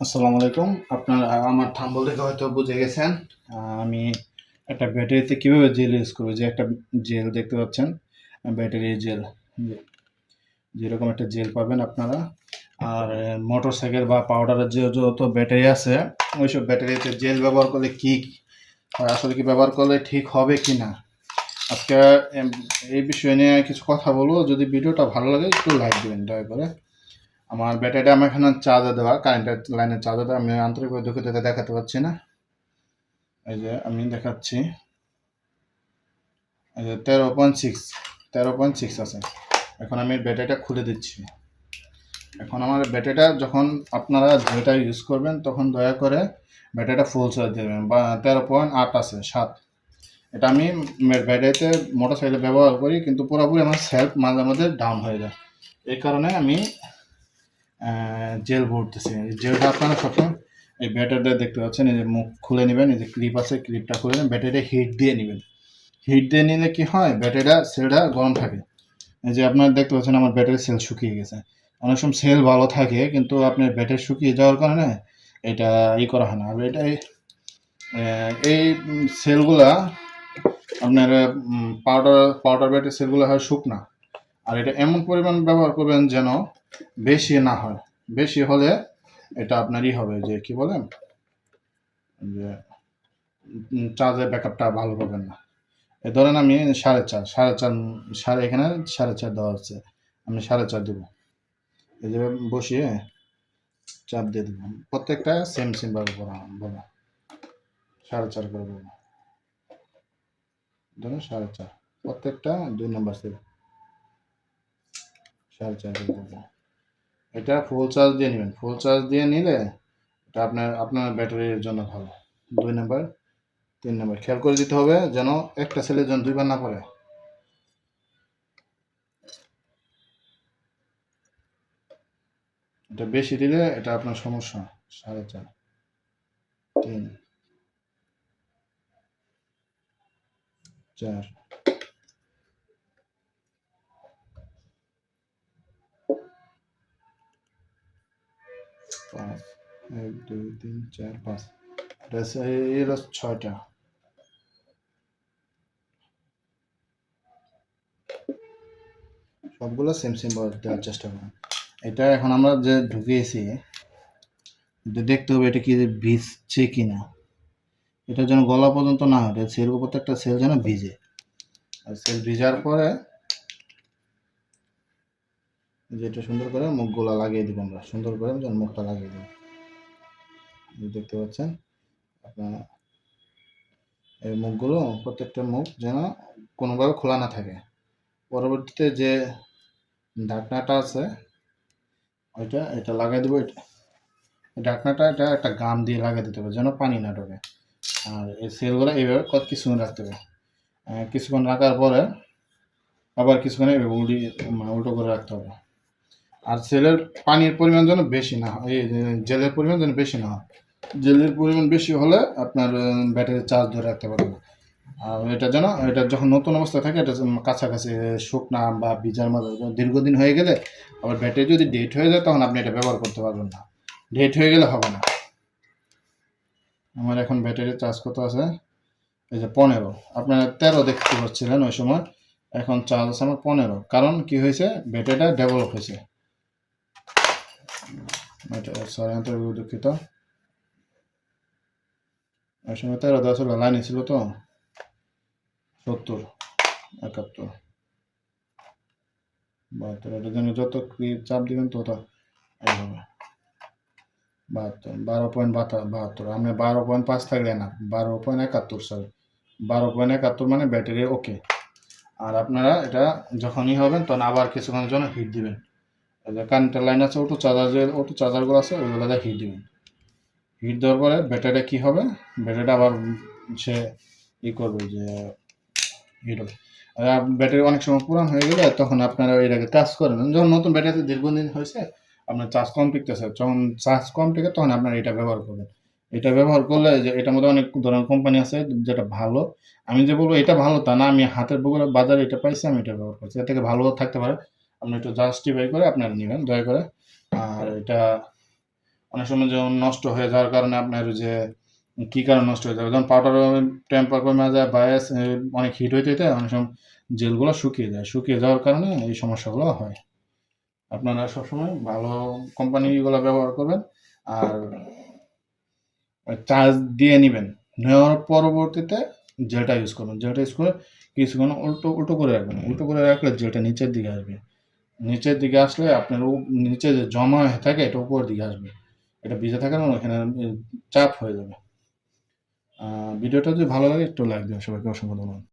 আসসালামু আলাইকুম। আপনার আমার থাম্বল দেখে হয়তো বুঝে গেছেন আমি একটা ব্যাটারিতে কীভাবে জেল ইউজ করব, যে একটা জেল দেখতে পাচ্ছেন, ব্যাটারি জেল। যেরকম একটা জেল পাবেন আপনারা। আর মোটর সাইকেল বা পাউডারের যে যত ব্যাটারি আছে, ওইসব ব্যাটারিতে জেল ব্যবহার করলে কী আসলে কি ব্যবহার করলে ঠিক হবে কি না? আজকে এই বিষয় নিয়ে কিছু কথা বলব। যদি ভিডিওটা ভালো লাগে, একটু লাইক দেবেন, দয়া করে। আমার ব্যাটারিটা আমার এখানে চার্জার দেওয়া কারেন্টের লাইনে চার্জার দেওয়া। আমি আন্তরিকভাবে দুঃখিত দেখাতে পারছি না। এই যে আমি দেখাচ্ছি। এই যে তেরো পয়েন্ট সিক্স তেরো পয়েন্ট সিক্স আছে। এখন আমি ব্যাটারিটা খুলে দিচ্ছি। এখন আমার ব্যাটারিটা যখন আপনারা যেটা ইউজ করবেন, তখন দয়া করে ব্যাটারিটা ফুল চার্জ দেবেন। বা তেরো পয়েন্ট আট আছে, সাত। এটা আমি ব্যাটারিতে মোটর সাইকেলে ব্যবহার করি, কিন্তু পুরোপুরি আমার সেলফ মাঝে মাঝে ডাউন হয়ে যায়। এই কারণে আমি জেল ভরতেছি। জেলটা আপনারা সবসময় এই ব্যাটারিটা দেখতে পাচ্ছেন, এই যে মুখ খুলে নেবেন, এই যে ক্লিপ আছে ক্লিপটা খুলে নেবেন, ব্যাটারিটা হিট দিয়ে নেবেন। হিট দিয়ে নিলে কি হয়? ব্যাটারিটা সেলটা গরম থাকে। এই যে আপনারা দেখতে পাচ্ছেন, আমার ব্যাটারি সেল শুকিয়ে গেছে। অনেক সময় সেল ভালো থাকে, কিন্তু আপনার ব্যাটারি শুকিয়ে যাওয়ার কারণে এটা ই করা হয় না। আর এটা এই সেলগুলা আপনার পাউডার পাউডার ব্যাটারি সেলগুলো হয় শুকনা। আর এটা এমন পরিমাণ ব্যবহার করবেন যেন বেশি না হয়। বেশি হলে এটা আপনারই হবে যে, কি বলেন? যে চার্জের ব্যাকআপটা ভালো পাবেন না। এ ধরেন আমি সাড়ে চার সাড়ে চার, সাড়ে এখানে সাড়ে চার দেওয়া আছে। আমি সাড়ে চার দেবো। এই যে বসিয়ে চাপ দিয়ে দেবো। প্রত্যেকটা সেম সেম ভাবে বলা। সাড়ে চার করে বলব ধরুন সাড়ে চার। প্রত্যেকটা দুই নম্বর সেল সাড়ে চার করে দেবো। এটা ফুল চার্জ দিয়ে নেবেন। ফুল চার্জ দিয়ে নিলে এটা আপনার আপনার ব্যাটারির জন্য ভালো। দুই নাম্বার, তিন নাম্বার। খেয়াল করে দিতে হবে যেন একটা সেলের জন্য দুইবার না পড়ে। এটা বেশি দিলে এটা আপনার সমস্যা, সাড়ে চার, তিন, চার। পাঁচ, এক, দুই, তিন, চার, পাঁচ। এটা ছয়টা। সবগুলো সেম সেম দেওয়ার চেষ্টা করুন। এটা এখন আমরা যে ঢুকিয়েছি দেখতে হবে এটা কি ভিজছে কি না এটা যেন গলা পর্যন্ত না হয় সেল প্রত্যেকটা সেল যেন ভিজে। আর সেল ভিজার পরে যেটা সুন্দর করে মুখগুলা লাগিয়ে দিব আমরা। সুন্দর করে যেন মুখটা লাগিয়ে দিব এই দেখতে পাচ্ছেন, আপনার এই মুখগুলো, প্রত্যেকটা মুখ যেন কোনোভাবে খোলা না থাকে। পরবর্তীতে যে ঢাকনাটা আছে, ওইটা, এটা লাগাই দেবো। এটা ঢাকনাটা, এটা একটা গাম দিয়ে লাগিয়ে দিতে হবে, যেন পানি না ঢোকে। আর এই সেলগুলো এইভাবে কত কিছুক্ষণ রাখতে হবে। কিছুক্ষণ রাখার পরে আবার কিছুক্ষণ এইভাবে উল্টি মানে উল্টো করে রাখতে হবে। আর সেলের পানির পরিমাণ যেন বেশি না হয় জেলের পরিমাণ যেন বেশি না হয়। জেলের পরিমাণ বেশি হলে আপনার ব্যাটারি চার্জ ধরে রাখতে পারবে আর এটা যেন, এটা যখন নতুন অবস্থায় থাকে, এটা কাছাকাছি শুকনা বা ভিজার মাঝে দীর্ঘদিন হয়ে গেলে আবার ব্যাটারি যদি ডেট হয়ে যায়, তখন আপনি এটা ব্যবহার করতে পারবেন না। ডেট হয়ে গেলে হবে না। আমার এখন ব্যাটারি চার্জ কত আছে? এই যে পনেরো। আপনার তেরো দেখতে পাচ্ছিলেন ওই সময়। এখন চার্জ আছে আমার পনেরো। কারণ কি হয়েছে? ব্যাটারিটা ডেভেলপ হয়েছে। সরি আন্তরিক দুঃখিত ওই সময় তেরো দেওয়া ছিল লাইনে ছিল তো সত্তর একাত্তর বাহাত্তর এটার জন্য যত চাপ দিবেন তত এইভাবে বাহাত্তর বারো পয়েন্ট বাহাত্তর আপনি বারো পয়েন্ট পাঁচ থাকলে না বারো পয়েন্ট একাত্তর সরি বারো পয়েন্ট একাত্তর মানে ব্যাটারি ওকে আর আপনারা এটা যখনই হবেন তখন আবার কিছুক্ষণের জন্য হিট দিবেন কারেন্টের লাইন আছে অটো চার্জার যে অটো চার্জারগুলো আছে ওইগুলোতে হিট দিবেন। হিট দেওয়ার পরে ব্যাটারিটা কী হবে? ব্যাটারিটা আবার সে ই করবে যে হিট হবে। আর ব্যাটারি অনেক সময় পুরান হয়ে গেলে তখন আপনারা এটাকে কাজ করেন যখন নতুন ব্যাটারিতে দীর্ঘদিন হয়েছে, আপনার চার্জ কম টিকতেছে। যখন চার্জ কম টিকে, তখন আপনারা এটা ব্যবহার করবেন। এটা ব্যবহার করলে যে এটার মধ্যে অনেক ধরনের কোম্পানি আছে যেটা ভালো। আমি যে বলব এটা ভালো তা না, আমি হাতের বগুড়া বাজারে এটা পাইছি, আমি এটা ব্যবহার করছি। এর থেকে ভালো থাকতে পারে। আপনি একটু জাস্টিফাই করে আপনারা নেবেন, দয়া করে। আর এটা অনেক সময় যেমন নষ্ট হয়ে যাওয়ার কারণে আপনার যে কী কারণে নষ্ট হয়ে যাবে? যেমন পাউডার টেম্পার কমে যায় বায়াস অনেক হিট হইতে হইতে অনেক সময় জেলগুলো শুকিয়ে যায়। শুকিয়ে যাওয়ার কারণে এই সমস্যাগুলো হয়। আপনারা সবসময় ভালো কোম্পানিগুলো ব্যবহার করবেন আর চার্জ দিয়ে নেবেন। নেওয়ার পরবর্তীতে জেলটা ইউজ করবেন। জেলটা ইউজ করে কিছুক্ষণ উল্টো উল্টো করে রাখবেন। উল্টো করে রাখলে জেলটা নিচের দিকে আসবে। নিচের দিকে আসলে আপনার নিচে যে জমা হয়ে থাকে, এটা উপর দিকে আসবে। এটা ভিজে থাকে না, ওখানে চাপ হয়ে যাবে। ভিডিওটা যদি ভালো লাগে, একটু লাইক দেবেন সবাইকে অসংখ্য ধন্যবাদ।